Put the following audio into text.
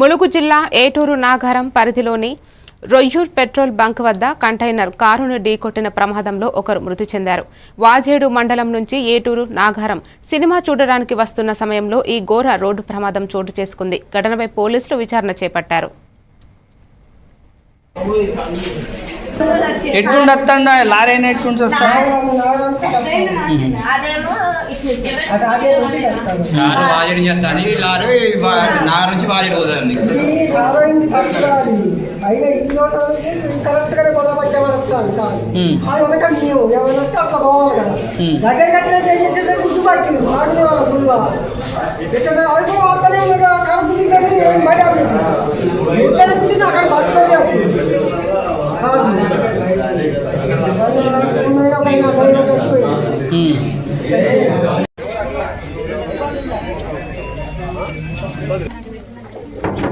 ములుగు జిల్లా ఏటూరు నాగారం పరిధిలోని Royyur petrol bunk వద్ద కంటైనర్ కారును ఢీకొట్టిన ప్రమాదంలో ఒకరు మృతి చెందారు. వాజేడు మండలం నుంచి ఏటూరు నాగారం సినిమా చూడడానికి వస్తున్న సమయంలో ఈ ఘోర రోడ్డు ప్రమాదం చోటు చేసుకుంది. ఘటనపై పోలీసులు విచారణ చేపట్టారు. ఎట్టుండి వస్తాడు లారీ అయినా ఎట్టుండి కారు వాజడి చేస్తాను ఈ లారీ నా నుంచి వాజడి పోతుంది. అయినా అక్కడ 어?